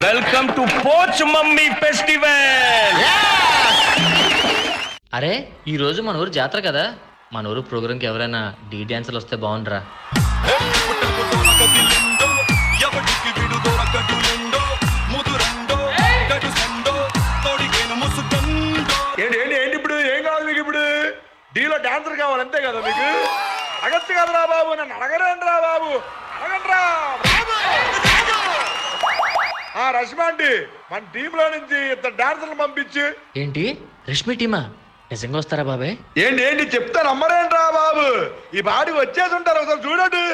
Welcome to పోచ్ మమ్మీ festival అరే ఈ రోజు మన ఊరు జాతర కదా? మన ఊరు ప్రోగ్రామ్కి ఎవరైనా డీ డాన్సర్లు వస్తే బాగుండరా ఏంటి ఏంటి ఏంటి ఇప్పుడు? ఏం కావాలి మీకు ఇప్పుడు? డీలో డాన్సర్ కావాలి అంతే కదా మీకు? అడగచ్చు కదరా బాబు నన్ను అడగరండి రా బాబు. అడగండి రా. బాబు ఆ రష్మా అండి మన టీంలో నుంచి ఇద్దరు డాన్సర్లు పంపించి. ఏంటి? రష్మి టీమా? నిజంగా వస్తారా బాబాయ్ ఏంటి ఏంటి చెప్తా నమ్మరేంట్రా బాబు? ఈ బాడీ వచ్చేసి ఉంటారు ఒకసారి చూడండి.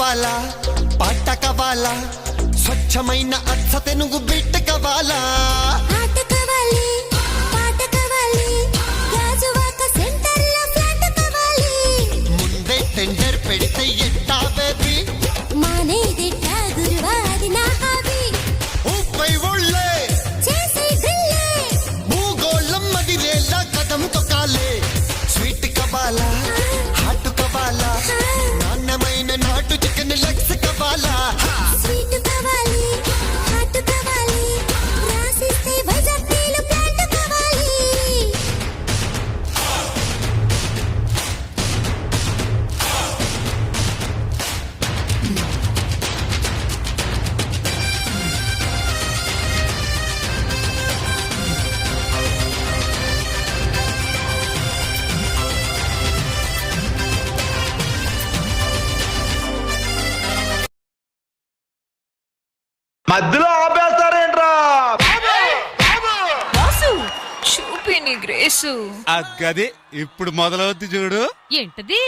కావాలా? పాట కావాలా? స్వచ్ఛమైన అచ్చ తెనుగు బిడ్డ కావాలా? మధ్యలో ఆపేస్తారేంట్రా? వాసు చూపి నీ గ్రేసు. గది ఇప్పుడు మొదలవుద్ది చూడు. ఏంటది?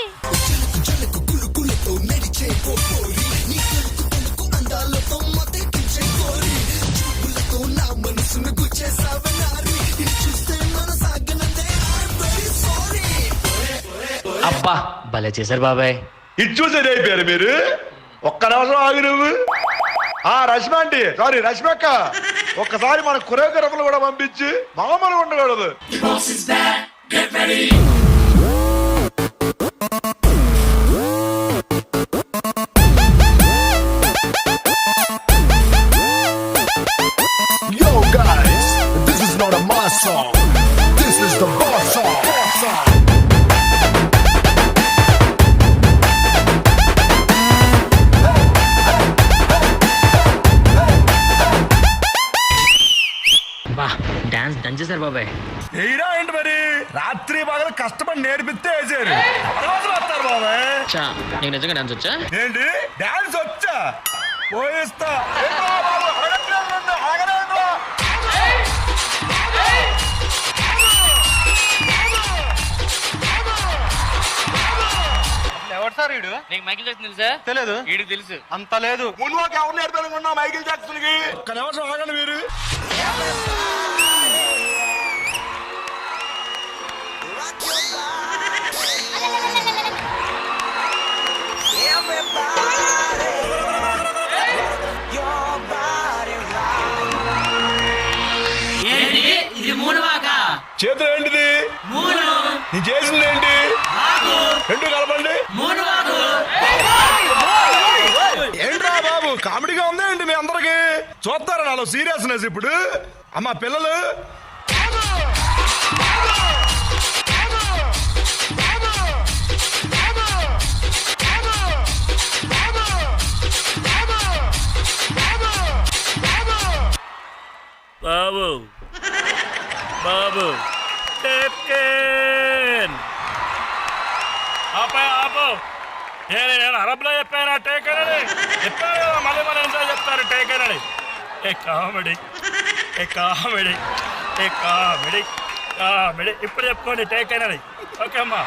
అబ్బా భలే చేశారు బాబాయ్. ఇది చూసేది అయిపోయారు మీరు? ఒక్క నిమిషం ఆగి నువ్వు. ఆ రష్మ అండి సారీ రష్మక్క ఒక్కసారి మన కొరియోగ్రఫర్లు కూడా పంపించి మామూలు ఉండకూడదు Yo guys, this is not a mass song. బా డాన్స్ దంచేశారు బాబాయ్. ఎయిరా ఏంటి మరి? రాత్రి బాగా కష్టపడి నేర్పిస్తే వేసారు ఎవరు వస్తారు బాబాయ్? చా నీకు నిజంగా డాన్స్ వచ్చా? ఏంటి? డాన్స్ వచ్చా? పోయిస్తా. ఎవరు సార్ వీడు? నీకు మైకిల్ జాక్సన్ తెలుసా? తెలియదు వీడికి తెలుసు. అంత లేదు. మున్వాకి ఎవరు నేర్పాలనుకున్నా మైకిల్ జాక్సన్కి ఒక్క నిమిషం ఆగండి మీరు. నీ చేసింది ఏంటి? రెండు కలపండి. ఏంట్రా బాబు కామెడీగా ఉందా ఏంటి మీ అందరికి? చూస్తారా నాలో సీరియస్నెస్ ఇప్పుడు? అమ్మా పిల్లలు. బాబు. బాబు. నేను నేను అరబ్లో చెప్పానా? టేక్ అని? చెప్పాను కదా మళ్ళీ మళ్ళీ ఎంత చెప్తారు టేక్ అని. ఏ కామెడీ. ఏ కామెడీ. ఏ కామెడీ. కామెడీ. ఇప్పుడు చెప్పుకోండి టేక్ అని. ఓకే అమ్మా.